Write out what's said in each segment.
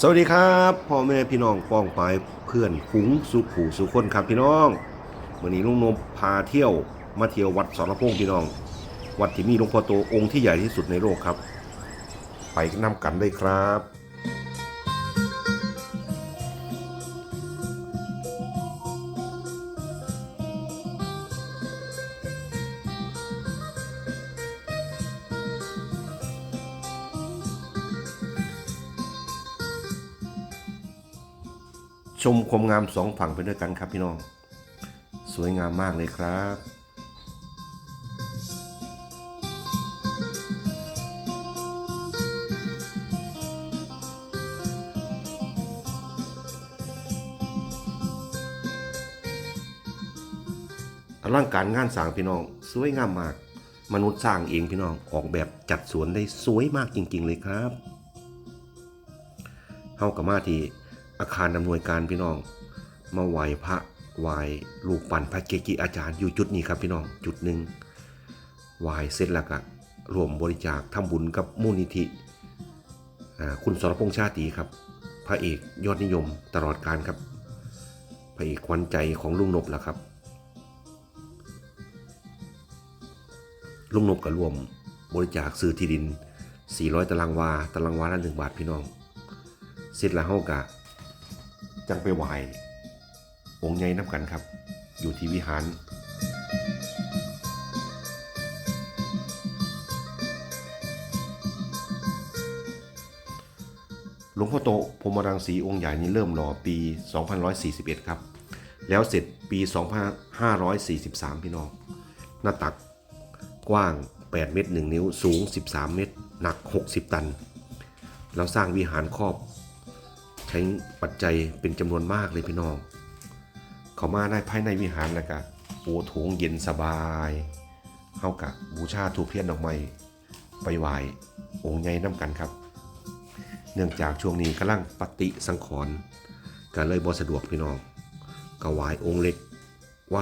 สวัสดีครับพ่อแม่พี่น้องป้องปายเพื่อนฝูงสุขผูสุขคนครับพี่น้องวันนี้ลุงนมพาเที่ยวมาเที่ยววัดสรพงษ์พี่น้อง วัดที่มีหลวงพ่อโตองค์ที่ใหญ่ที่สุดในโลกครับ ไปนำกันได้ครับ ชมความงามสองฝั่งไปด้วยกันครับพี่น้อง สวยงามมากเลยครับอลังการงานสร้างพี่น้อง สวยงามมาก มนุษย์สร้างเองพี่น้องออกแบบจัดสวนได้สวยมากจริง ๆ เลยครับเฮากับมาที่ อาคารอำนวยการพี่น้อง มาไหวพระไหวลูกปั่นพระเกจิอาจารย์อยู่จุดนี้ครับพี่น้องจุดหนึ่งไหวเสร็จแล้วก็รวมบริจาคทำบุญกับมูลนิธิคุณสรพงษ์ชาติครับ พระเอกยอดนิยมตลอดการครับ พระเอกขวัญใจของลุงนบแล้วครับ ลุงนบก็รวมบริจาคซื้อที่ดิน 400 ตารางวา ตารางวาละ1บาทพี่น้อง เสร็จแล้วเฮากะ จังไปไหวองค์ใหญ่น้ำกันครับ อยู่ที่วิหารหลวงพ่อโตพรมรังสีองค์ใหญ่นี้เริ่มหล่อปี 2141 ครับ แล้วเสร็จปี 2543 พี่น้อง หน้าตักกว้าง 8 เมตร 1 นิ้ว สูง 13 เมตร หนัก 60 ตันเราสร้างวิหารครอบ ช้ปัจจัยเป็นจำนวนมากเลยพี่น้อง เขามาได้ภายในวิหารแล้วก็ปูถงเย็นสบายเข้ากับบูชาทูเทียนดอกไม้ไปไหวองค์ใหญ่น้ำกันครับ เนื่องจากช่วงนี้กำลังปฏิสังขรณ์ก็เลยบ่สะดวกพี่น้องก็ไหวองค์เล็กไหว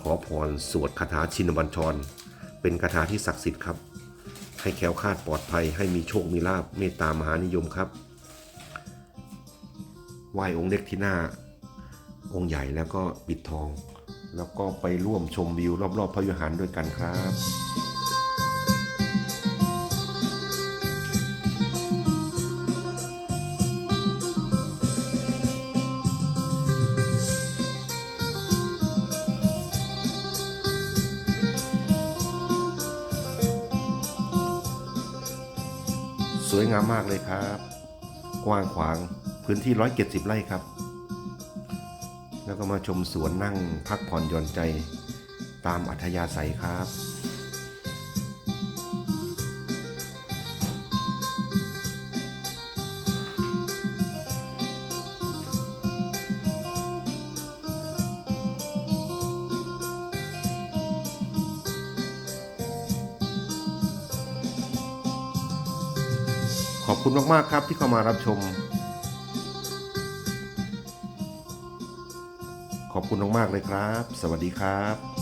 ขอพรสวดคาถาชินบัญชร เป็นคาถาที่ศักดิ์สิทธิ์ครับ ให้แคล้วคาดปลอดภัยให้มีโชคมีลาบเมตตามหานิยมครับ ไหว้องค์เล็กที่หน้า องค์ใหญ่แล้วก็ปิดทอง แล้วก็ไปร่วมชมวิวรอบๆพระวิหารด้วยกันครับสวยงามมากเลยครับ กว้างขวาง พื้นที่ 170 ไร่ครับ แล้วก็มาชมสวนนั่งพักผ่อนหย่อนใจตามอัธยาศัยครับขอบคุณมาก ๆ ครับที่เข้ามารับชม ขอบคุณมากๆเลยครับ สวัสดีครับ